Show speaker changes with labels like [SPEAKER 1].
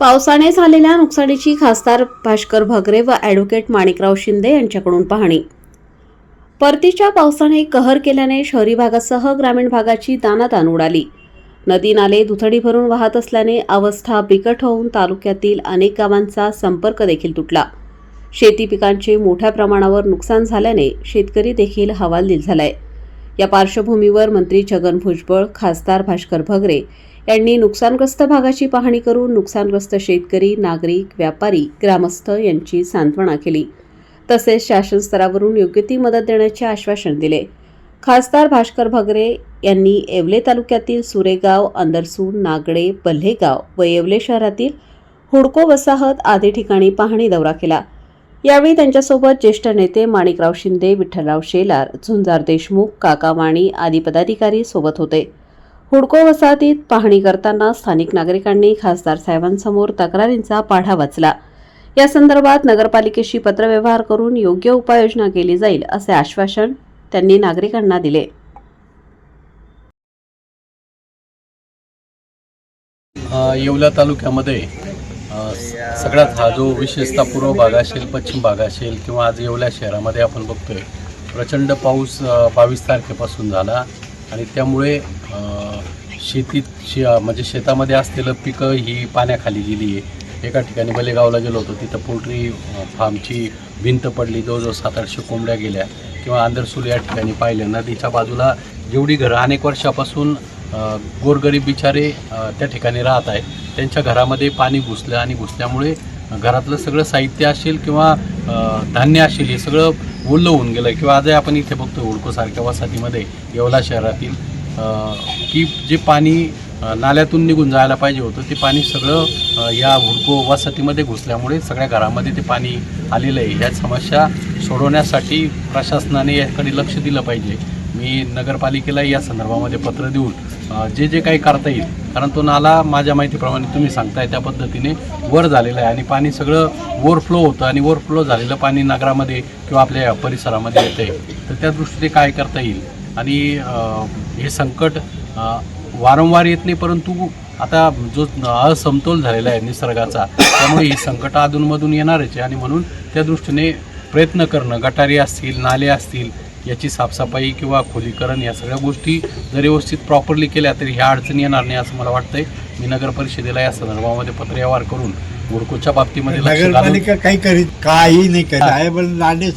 [SPEAKER 1] पावसाने झालेल्या नुकसानीची खासदार भास्कर भगरे व ॲडव्होकेट माणिकराव शिंदे यांच्याकडून पाहणी. परतीच्या पावसाने कहर केल्याने शहरी भागासह ग्रामीण भागाची दानादान उडाली. नदी नाले दुथडी भरून वाहत असल्याने अवस्था बिकट होऊन तालुक्यातील अनेक गावांचा संपर्क देखील तुटला. शेती पिकांचे मोठ्या प्रमाणावर नुकसान झाल्याने शेतकरी देखील हवालदिल झालाय. या पार्श्वभूमीवर मंत्री छगन भुजबळ खासदार भास्कर भगरे यांनी नुकसानग्रस्त भागाची पाहणी करून नुकसानग्रस्त शेतकरी नागरिक व्यापारी ग्रामस्थ यांची सांत्वना केली. तसेच शासन स्तरावरून योग्य ती मदत देण्याचे आश्वासन दिले. खासदार भास्कर भगरे यांनी येवले तालुक्यातील सुरेगाव अंदरसून नागडे बल्हेगाव व येवले शहरातील हुडको वसाहत आदी ठिकाणी पाहणी दौरा केला. यावेळी त्यांच्यासोबत ज्येष्ठ नेते माणिकराव शिंदे विठ्ठलराव शेलार झुंजार देशमुख काका माणी आदी पदाधिकारी सोबत होते. हुडको वसाहतीत पाहणी करताना स्थानिक नागरिकांनी खासदार साहेबांसमोर तक्रारींचा पाढा वाचला. या संदर्भात नगरपालिकेशी पत्रव्यवहार करून योग्य उपाययोजना केली जाईल असे आश्वासन त्यांनी नागरिकांना दिले.
[SPEAKER 2] येवला तालुक्यामध्ये सगळ्यात हा जो विशेषतः पूर्व भाग असेल पश्चिम भाग असेल किंवा आज येवल्या शहरामध्ये आपण बघतोय प्रचंड पाऊस बावीस तारखेपासून झाला आणि त्यामुळे शेतीत शे म्हणजे शेतामध्ये असलेलं पिकं ही पाण्याखाली गेली आहे. एका ठिकाणी बलेगावला गेलो होतो तिथं पोल्ट्री फार्मची भिंत पडली जवळजवळ सात आठशे कोंबड्या गेल्या किंवा आंदरसूल या ठिकाणी पाहिलं. नदीच्या बाजूला जेवढी घरं अनेक वर्षापासून गोरगरीब बिचारे त्या ठिकाणी राहत आहेत. त्यांच्या घरामध्ये पाणी घुसलं आणि घुसल्यामुळे घरातलं सगळं साहित्य असेल किंवा धान्य असेल हे सगळं ओलं होऊन गेलं किंवा आजही आपण इथे बघतो हुडकोसारख्या वसाहतीमध्ये येवला शहरातील की जे पाणी नाल्यातून निघून जायला पाहिजे होतं ते पाणी सगळं या हुडको वसाहतीमध्ये घुसल्यामुळे सगळ्या घरामध्ये ते पाणी आलेलं आहे. ह्या समस्या सोडवण्यासाठी प्रशासनाने याकडे लक्ष दिलं पाहिजे. मी नगरपालिकेला या संदर्भामध्ये पत्र देऊन जे जे काही करता येईल. कारण तो नाला माझ्या माहितीप्रमाणे तुम्ही सांगताय त्या पद्धतीने वर झालेला आहे. आणि पाणी सगळं ओव्हरफ्लो होतं आणि ओव्हरफ्लो झालेलं पाणी नगरामध्ये किंवा आपल्या परिसरामध्ये येतं आहे तर त्या दृष्टीने काय करता येईल? आणि हे संकट वारंवार येत नाही परंतु आता जो असमतोल झालेला आहे निसर्गाचा त्यामुळे ही संकटं अधूनमधून येणारच आहे. आणि म्हणून त्या दृष्टीने प्रयत्न करणं गटारी असतील नाले असतील याची साफसफाई किंवा खोलीकरण या सगळ्या गोष्टी जर व्यवस्थित प्रॉपरली केल्या तरी ह्या अडचणी येणार नाही असं मला वाटतंय. मी नगर परिषदेला या संदर्भामध्ये पत्रव्यवहार करून मुडकोच्या बाबतीमध्ये
[SPEAKER 3] नगरपालिका काही करीत काही नाही करीत. आहे पण लांडे